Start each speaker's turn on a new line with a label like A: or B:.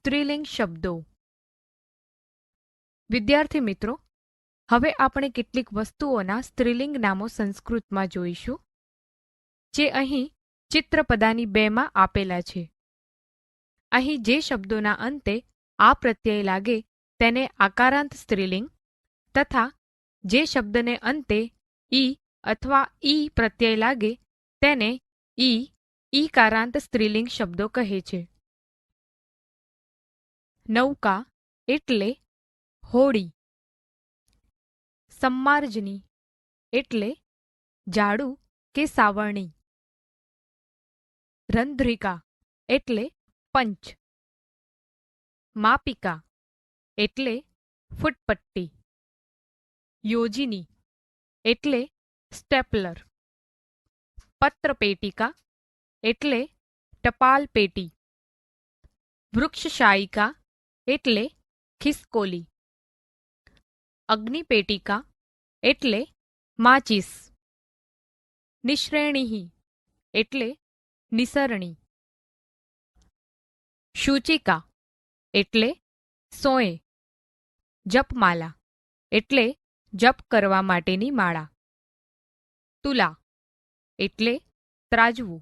A: સ્ત્રીલિંગ શબ્દો. વિદ્યાર્થી મિત્રો, હવે આપણે કેટલીક વસ્તુઓના સ્ત્રીલિંગ નામો સંસ્કૃતમાં જોઈશું, જે અહીં ચિત્રપદાની બેમાં આપેલા છે. અહીં જે શબ્દોના અંતે આ પ્રત્યય લાગે તેને આકારાંત સ્ત્રીલિંગ તથા જે શબ્દને અંતે ઈ અથવા ઈ પ્રત્યય લાગે તેને ઈ ઈકારાંત સ્ત્રીલિંગ શબ્દો કહે છે. નૌકા એટલે હોડી સંમાર્જની એટલે જાડુ કે સાવરણી રંધ્રિકા એટલે પંચ માપિકા એટલે ફૂટપટ્ટી યોજિની એટલે સ્ટેપલર પત્રપેટિકા એટલે ટપાલ પેટી વૃક્ષશાયિકા એટલે ખિસકોલી. અગ્નિપેટિકા એટલે માચિસ. નિશ્રેણીહી એટલે નિસરણી. સૂચિકા એટલે સોય જપમાલા એટલે જપ કરવા માટેની માળા. તુલા એટલે ત્રાજવું.